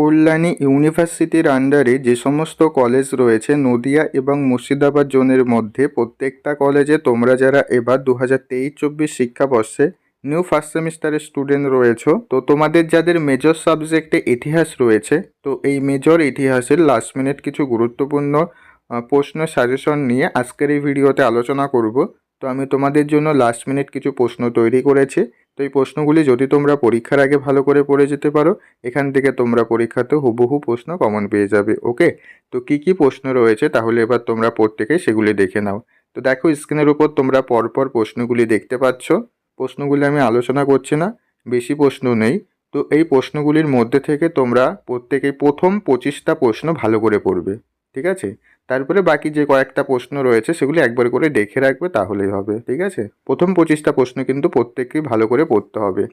কল্যাণী ইউনিভার্সিটির আন্ডারে যে সমস্ত কলেজ রয়েছে নদিয়া এবং মুর্শিদাবাদ জোনের মধ্যে প্রত্যেকটা কলেজে তোমরা যারা এবার দু হাজার তেইশ চব্বিশ শিক্ষাবর্ষে নিউ ফার্স্ট সেমিস্টারের স্টুডেন্ট রয়েছো, তো তোমাদের যাদের মেজর সাবজেক্টে ইতিহাস রয়েছে, তো এই মেজর ইতিহাসের লাস্ট মিনিট কিছু গুরুত্বপূর্ণ প্রশ্ন সাজেশন নিয়ে আজকের এই ভিডিওতে আলোচনা করব। তো আমি তোমাদের জন্য লাস্ট মিনিট কিছু প্রশ্ন তৈরি করেছি। তো এই প্রশ্নগুলি যদি তোমরা পরীক্ষার আগে ভালো করে পড়ে যেতে পারো, এখান থেকে তোমরা পরীক্ষাতে হুবহু প্রশ্ন কমন পেয়ে যাবে, ওকে? তো কি কি প্রশ্ন রয়েছে তাহলে এবার তোমরা প্রত্যেকে সেগুলি দেখে নাও। তো দেখো স্ক্রিনের উপর তোমরা পরপর প্রশ্নগুলি দেখতে পাচ্ছ। প্রশ্নগুলি আমি আলোচনা করছি না, বেশি প্রশ্ন নেই। তো এই প্রশ্নগুলির মধ্যে থেকে তোমরা প্রত্যেকেই প্রথম পঁচিশটা প্রশ্ন ভালো করে পড়বে, ঠিক আছে? তারপরে বাকি যে কয়েকটা প্রশ্ন রয়েছে, সেগুলি একবার করে দেখে রাখবে, তাহলেই হবে। ঠিক আছে? প্রথম পঁচিশটা প্রশ্ন কিন্তু প্রত্যেককেই ভালো করে পড়তে হবে।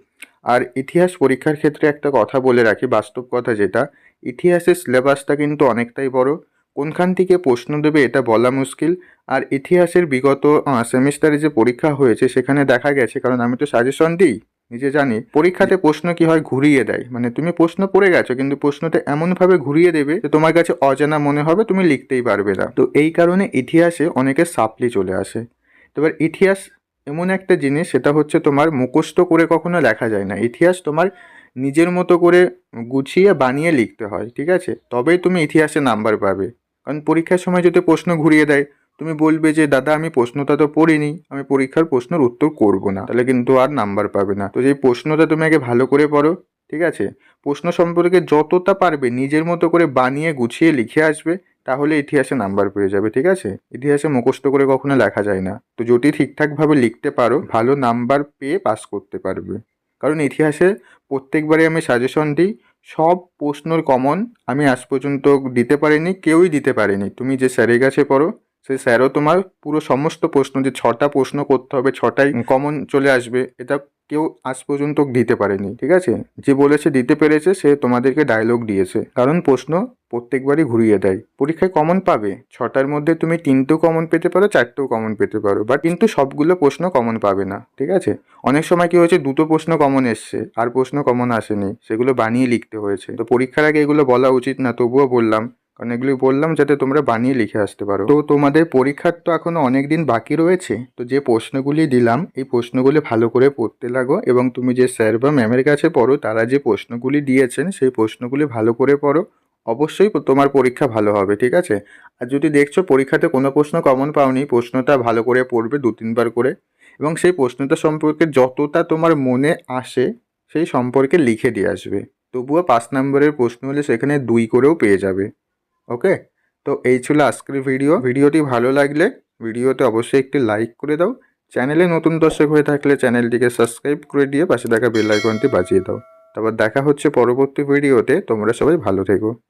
আর ইতিহাস পরীক্ষার ক্ষেত্রে একটা কথা বলে রাখি, বাস্তব কথা যেটা। ইতিহাসের সিলেবাসটা কিন্তু অনেকটাই বড়। কোনখান থেকে প্রশ্ন দেবে এটা বলা মুশকিল। আর ইতিহাসের বিগত সেমিস্টারে যে পরীক্ষা হয়েছে, সেখানে দেখা গেছে, কারণ আমি তো সাজেশন দিই। নিজে জানি, পরীক্ষাতে প্রশ্ন কি হয় ঘুরিয়ে দেয়। মানে তুমি প্রশ্ন পড়ে গেছো, কিন্তু প্রশ্নটা এমনভাবে ঘুরিয়ে দেবে যে তোমার কাছে অজানা মনে হবে, তুমি লিখতেই পারবে না। তো এই কারণে ইতিহাসে অনেকের সাপ্লি চলে আসে। এবার ইতিহাস এমন একটা জিনিস, সেটা হচ্ছে তোমার মুখস্থ করে কখনো লেখা যায় না। ইতিহাস তোমার নিজের মতো করে গুছিয়ে বানিয়ে লিখতে হয়, ঠিক আছে? তবেই তুমি ইতিহাসে নাম্বার পাবে। কারণ পরীক্ষার সময় যদি প্রশ্ন ঘুরিয়ে দেয় তুমি বলবে যে, দাদা, আমি প্রশ্নটা তো পড়িনি। আমি পরীক্ষার প্রশ্নের উত্তর করব না। তাহলে কিন্তু আর নাম্বার পাবে না। তো যেই প্রশ্নটা তুমি আগে ভালো করে পড়ো, ঠিক আছে? প্রশ্ন সম্পর্কে যতটা পারবে নিজের মতো করে বানিয়ে গুছিয়ে লিখে আসবে, তাহলে ইতিহাসে নাম্বার পেয়ে যাবে, ঠিক আছে? ইতিহাসে মুখস্থ করে কখনো লেখা যায় না। তো যদি ঠিকঠাকভাবে লিখতে পারো, ভালো নাম্বার পেয়ে পাস করতে পারবে। কারণ ইতিহাসে প্রত্যেকবারে আমি সাজেশন দিই, সব প্রশ্নর কমন আমি আজ পর্যন্ত দিতে পারিনি, কেউই দিতে পারেনি। তুমি যে স্যারের কাছে পড়ো সেই স্যারও তোমার পুরো সমস্ত প্রশ্ন, যে ছটা প্রশ্ন করতে হবে, ছটাই কমন চলে আসবে, এটা কেউ আজ পর্যন্ত দিতে পারেনি, ঠিক আছে? যে বলেছে দিতে পেরেছে, সে তোমাদেরকে ডায়লগ দিয়েছে। কারণ প্রশ্ন প্রত্যেকবারই ঘুরিয়ে দেয়। পরীক্ষায় কমন পাবে। ছটার মধ্যে তুমি তিনটেও কমন পেতে পারো, চারটেও কমন পেতে পারো। বাট কিন্তু সবগুলো প্রশ্ন কমন পাবে না, ঠিক আছে? অনেক সময় কি হয়েছে, দুটো প্রশ্ন কমন এসছে, আর প্রশ্ন কমন আসেনি, সেগুলো বানিয়ে লিখতে হয়েছে। তো পরীক্ষার আগে এগুলো বলা উচিত না, তবুও বললাম কারণ এগুলি বললাম যাতে তোমরা বানিয়ে লিখে আসতে পারো। তো তোমাদের পরীক্ষার তো এখনও অনেক দিন বাকি রয়েছে। তো যে প্রশ্নগুলি দিলাম, এই প্রশ্নগুলি ভালো করে পড়তে লাগো এবং তুমি যে স্যার বা ম্যামের কাছে পড়ো, তারা যে প্রশ্নগুলি দিয়েছেন, সেই প্রশ্নগুলি ভালো করে পড়ো। অবশ্যই তোমার পরীক্ষা ভালো হবে, ঠিক আছে? আর যদি দেখছ পরীক্ষাতে কোনো প্রশ্ন কমন পাওনি, প্রশ্নটা ভালো করে পড়বে দু তিনবার করে এবং সেই প্রশ্নটা সম্পর্কে যতটা তোমার মনে আসে, সেই সম্পর্কে লিখে দিয়ে আসবে। তবুও পাঁচ নম্বরের প্রশ্ন হলে সেখানে দুই করেও পেয়ে যাবে। ওকে? তো এই ছিল আজকের ভিডিও। ভিডিওটি ভালো লাগলে ভিডিওতে অবশ্যই একটি লাইক করে দাও। চ্যানেলে নতুন দর্শক হয়ে থাকলে চ্যানেলটিকে সাবস্ক্রাইব করে দিয়ে পাশে থাকা বেল আইকনটি বাজিয়ে দাও। তারপর দেখা হচ্ছে পরবর্তী ভিডিওতে। তোমরা সবাই ভালো থেকো।